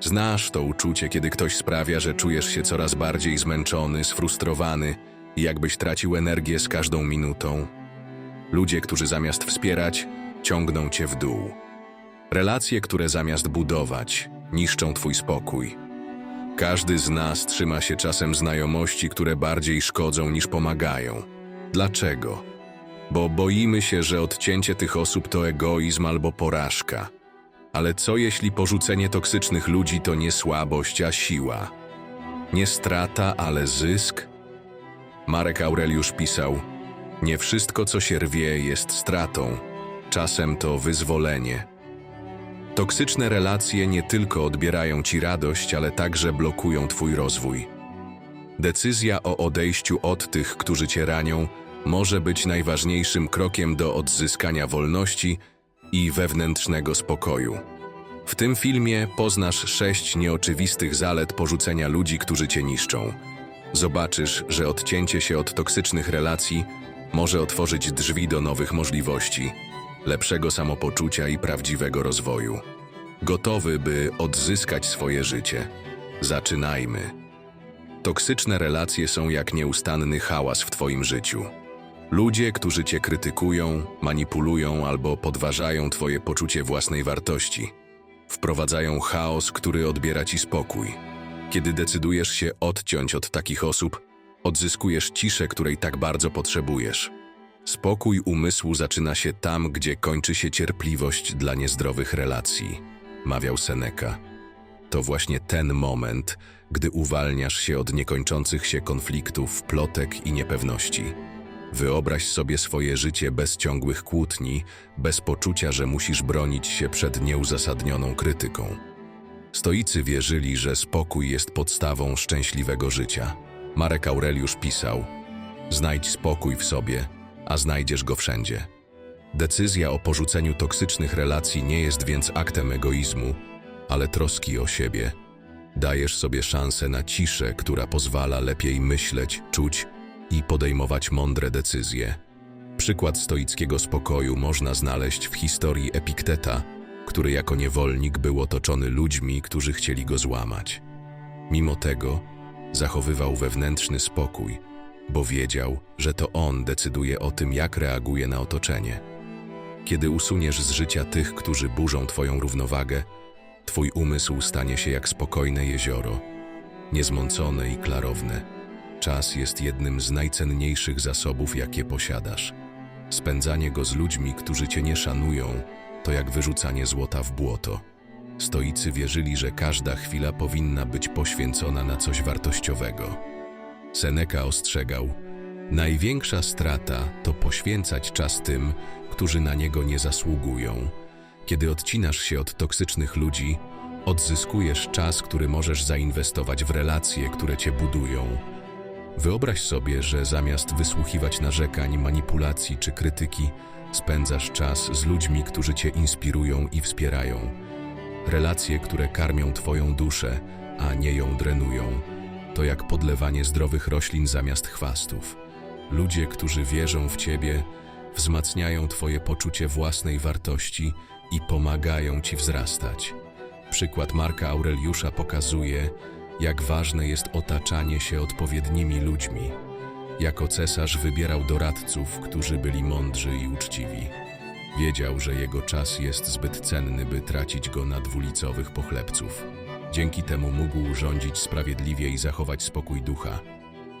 Znasz to uczucie, kiedy ktoś sprawia, że czujesz się coraz bardziej zmęczony, sfrustrowany i jakbyś tracił energię z każdą minutą. Ludzie, którzy zamiast wspierać, ciągną cię w dół. Relacje, które zamiast budować, niszczą twój spokój. Każdy z nas trzyma się czasem znajomości, które bardziej szkodzą niż pomagają. Dlaczego? Bo boimy się, że odcięcie tych osób to egoizm albo porażka. Ale co jeśli porzucenie toksycznych ludzi to nie słabość, a siła? Nie strata, ale zysk? Marek Aureliusz pisał: Nie wszystko, co się rwie, jest stratą, czasem to wyzwolenie. Toksyczne relacje nie tylko odbierają ci radość, ale także blokują twój rozwój. Decyzja o odejściu od tych, którzy cię ranią, może być najważniejszym krokiem do odzyskania wolności i wewnętrznego spokoju. W tym filmie poznasz sześć nieoczywistych zalet porzucenia ludzi, którzy cię niszczą. Zobaczysz, że odcięcie się od toksycznych relacji może otworzyć drzwi do nowych możliwości, lepszego samopoczucia i prawdziwego rozwoju. Gotowy, by odzyskać swoje życie. Zaczynajmy. Toksyczne relacje są jak nieustanny hałas w Twoim życiu. Ludzie, którzy Cię krytykują, manipulują albo podważają Twoje poczucie własnej wartości, wprowadzają chaos, który odbiera Ci spokój. Kiedy decydujesz się odciąć od takich osób, odzyskujesz ciszę, której tak bardzo potrzebujesz. Spokój umysłu zaczyna się tam, gdzie kończy się cierpliwość dla niezdrowych relacji, mawiał Seneca. To właśnie ten moment, gdy uwalniasz się od niekończących się konfliktów, plotek i niepewności. Wyobraź sobie swoje życie bez ciągłych kłótni, bez poczucia, że musisz bronić się przed nieuzasadnioną krytyką. Stoicy wierzyli, że spokój jest podstawą szczęśliwego życia. Marek Aureliusz pisał: Znajdź spokój w sobie, a znajdziesz go wszędzie. Decyzja o porzuceniu toksycznych relacji nie jest więc aktem egoizmu, ale troski o siebie. Dajesz sobie szansę na ciszę, która pozwala lepiej myśleć, czuć i podejmować mądre decyzje. Przykład stoickiego spokoju można znaleźć w historii Epikteta, który jako niewolnik był otoczony ludźmi, którzy chcieli go złamać. Mimo tego zachowywał wewnętrzny spokój, bo wiedział, że to on decyduje o tym, jak reaguje na otoczenie. Kiedy usuniesz z życia tych, którzy burzą Twoją równowagę, Twój umysł stanie się jak spokojne jezioro, niezmącone i klarowne. Czas jest jednym z najcenniejszych zasobów, jakie posiadasz. Spędzanie go z ludźmi, którzy Cię nie szanują, to jak wyrzucanie złota w błoto. Stoicy wierzyli, że każda chwila powinna być poświęcona na coś wartościowego. Seneca ostrzegał: Największa strata to poświęcać czas tym, którzy na niego nie zasługują. Kiedy odcinasz się od toksycznych ludzi, odzyskujesz czas, który możesz zainwestować w relacje, które cię budują. Wyobraź sobie, że zamiast wysłuchiwać narzekań, manipulacji czy krytyki, spędzasz czas z ludźmi, którzy cię inspirują i wspierają. Relacje, które karmią twoją duszę, a nie ją drenują, to jak podlewanie zdrowych roślin zamiast chwastów. Ludzie, którzy wierzą w ciebie, wzmacniają twoje poczucie własnej wartości i pomagają ci wzrastać. Przykład Marka Aureliusza pokazuje, jak ważne jest otaczanie się odpowiednimi ludźmi. Jako cesarz wybierał doradców, którzy byli mądrzy i uczciwi. Wiedział, że jego czas jest zbyt cenny, by tracić go na dwulicowych pochlebców. Dzięki temu mógł rządzić sprawiedliwie i zachować spokój ducha.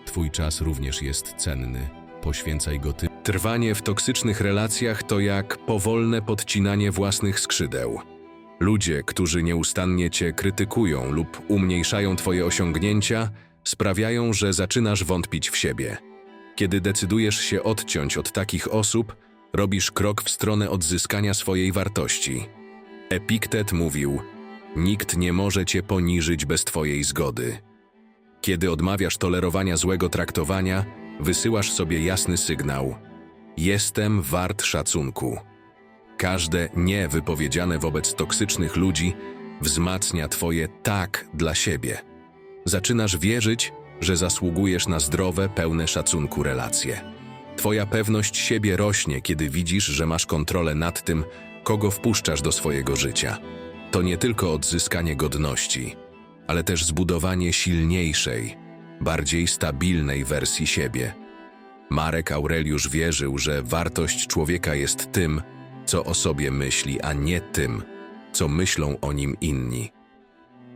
Twój czas również jest cenny. Poświęcaj go tym. Trwanie w toksycznych relacjach to jak powolne podcinanie własnych skrzydeł. Ludzie, którzy nieustannie cię krytykują lub umniejszają twoje osiągnięcia, sprawiają, że zaczynasz wątpić w siebie. Kiedy decydujesz się odciąć od takich osób, robisz krok w stronę odzyskania swojej wartości. Epiktet mówił: Nikt nie może cię poniżyć bez twojej zgody. Kiedy odmawiasz tolerowania złego traktowania, wysyłasz sobie jasny sygnał: Jestem wart szacunku. Każde nie wypowiedziane wobec toksycznych ludzi wzmacnia Twoje tak dla siebie. Zaczynasz wierzyć, że zasługujesz na zdrowe, pełne szacunku relacje. Twoja pewność siebie rośnie, kiedy widzisz, że masz kontrolę nad tym, kogo wpuszczasz do swojego życia. to nie tylko odzyskanie godności, ale też zbudowanie silniejszej, bardziej stabilnej wersji siebie. Marek Aureliusz wierzył, że wartość człowieka jest tym, co o sobie myśli, a nie tym, co myślą o nim inni.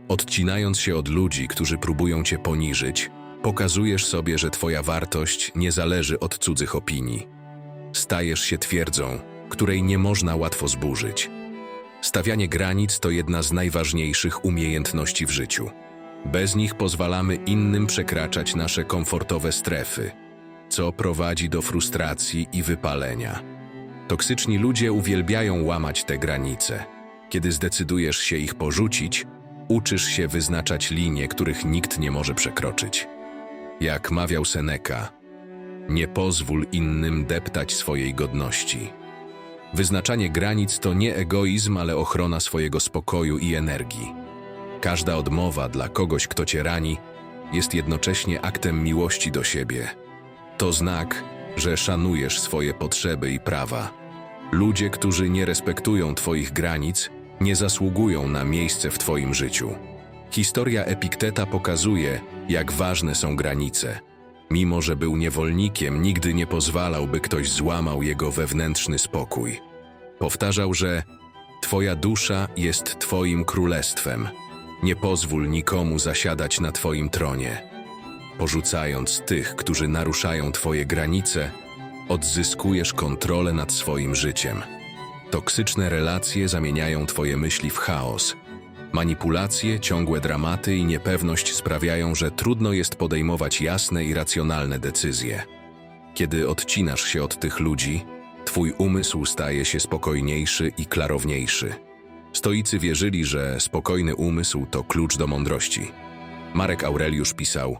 Odcinając się od ludzi, którzy próbują cię poniżyć, pokazujesz sobie, że twoja wartość nie zależy od cudzych opinii. Stajesz się twierdzą, której nie można łatwo zburzyć. Stawianie granic to jedna z najważniejszych umiejętności w życiu. Bez nich pozwalamy innym przekraczać nasze komfortowe strefy, co prowadzi do frustracji i wypalenia. Toksyczni ludzie uwielbiają łamać te granice. Kiedy zdecydujesz się ich porzucić, uczysz się wyznaczać linie, których nikt nie może przekroczyć. Jak mawiał Seneca, nie pozwól innym deptać swojej godności. Wyznaczanie granic to nie egoizm, ale ochrona swojego spokoju i energii. Każda odmowa dla kogoś, kto cię rani, jest jednocześnie aktem miłości do siebie. To znak, że szanujesz swoje potrzeby i prawa. Ludzie, którzy nie respektują Twoich granic, nie zasługują na miejsce w Twoim życiu. Historia Epikteta pokazuje, jak ważne są granice. Mimo, że był niewolnikiem, nigdy nie pozwalał, by ktoś złamał jego wewnętrzny spokój. Powtarzał, że Twoja dusza jest Twoim królestwem. Nie pozwól nikomu zasiadać na Twoim tronie. Porzucając tych, którzy naruszają Twoje granice, odzyskujesz kontrolę nad swoim życiem. Toksyczne relacje zamieniają Twoje myśli w chaos. Manipulacje, ciągłe dramaty i niepewność sprawiają, że trudno jest podejmować jasne i racjonalne decyzje. Kiedy odcinasz się od tych ludzi, Twój umysł staje się spokojniejszy i klarowniejszy. Stoicy wierzyli, że spokojny umysł to klucz do mądrości. Marek Aureliusz pisał: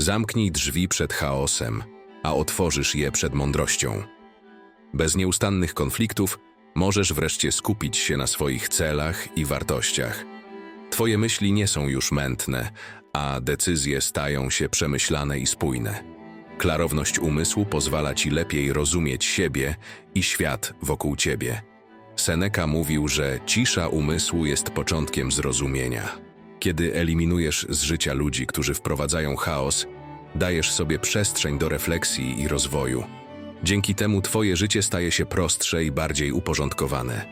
Zamknij drzwi przed chaosem, a otworzysz je przed mądrością. Bez nieustannych konfliktów możesz wreszcie skupić się na swoich celach i wartościach. Twoje myśli nie są już mętne, a decyzje stają się przemyślane i spójne. Klarowność umysłu pozwala ci lepiej rozumieć siebie i świat wokół ciebie. Seneca mówił, że cisza umysłu jest początkiem zrozumienia. Kiedy eliminujesz z życia ludzi, którzy wprowadzają chaos, dajesz sobie przestrzeń do refleksji i rozwoju. Dzięki temu twoje życie staje się prostsze i bardziej uporządkowane.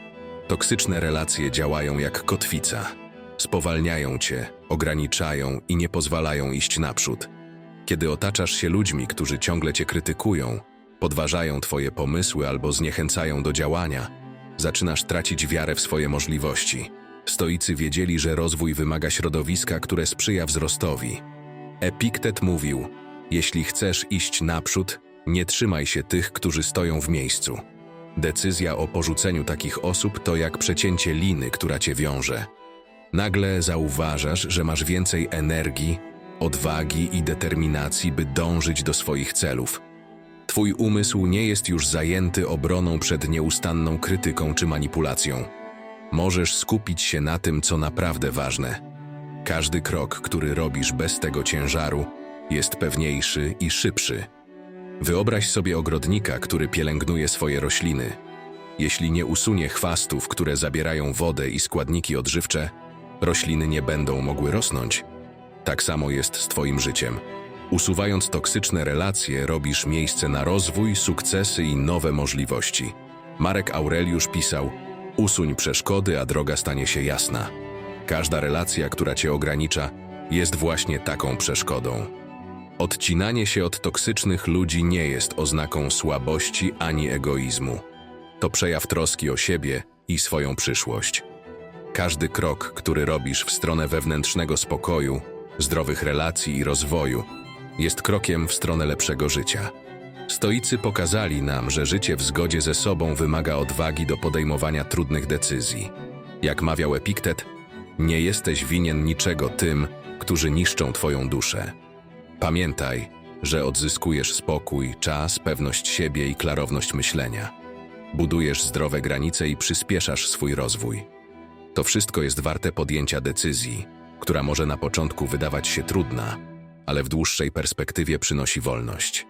Toksyczne relacje działają jak kotwica. Spowalniają cię, ograniczają i nie pozwalają iść naprzód. Kiedy otaczasz się ludźmi, którzy ciągle cię krytykują, podważają twoje pomysły albo zniechęcają do działania, zaczynasz tracić wiarę w swoje możliwości. Stoicy wiedzieli, że rozwój wymaga środowiska, które sprzyja wzrostowi. Epiktet mówił: Jeśli chcesz iść naprzód, nie trzymaj się tych, którzy stoją w miejscu. Decyzja o porzuceniu takich osób to jak przecięcie liny, która cię wiąże. Nagle zauważasz, że masz więcej energii, odwagi i determinacji, by dążyć do swoich celów. Twój umysł nie jest już zajęty obroną przed nieustanną krytyką czy manipulacją. Możesz skupić się na tym, co naprawdę ważne. Każdy krok, który robisz bez tego ciężaru, jest pewniejszy i szybszy. Wyobraź sobie ogrodnika, który pielęgnuje swoje rośliny. Jeśli nie usunie chwastów, które zabierają wodę i składniki odżywcze, rośliny nie będą mogły rosnąć. Tak samo jest z Twoim życiem. Usuwając toksyczne relacje, robisz miejsce na rozwój, sukcesy i nowe możliwości. Marek Aureliusz pisał: Usuń przeszkody, a droga stanie się jasna. Każda relacja, która cię ogranicza, jest właśnie taką przeszkodą. Odcinanie się od toksycznych ludzi nie jest oznaką słabości ani egoizmu. To przejaw troski o siebie i swoją przyszłość. Każdy krok, który robisz w stronę wewnętrznego spokoju, zdrowych relacji i rozwoju, jest krokiem w stronę lepszego życia. Stoicy pokazali nam, że życie w zgodzie ze sobą wymaga odwagi do podejmowania trudnych decyzji. Jak mawiał Epiktet, nie jesteś winien niczego tym, którzy niszczą Twoją duszę. Pamiętaj, że odzyskujesz spokój, czas, pewność siebie i klarowność myślenia. Budujesz zdrowe granice i przyspieszasz swój rozwój. To wszystko jest warte podjęcia decyzji, która może na początku wydawać się trudna, ale w dłuższej perspektywie przynosi wolność.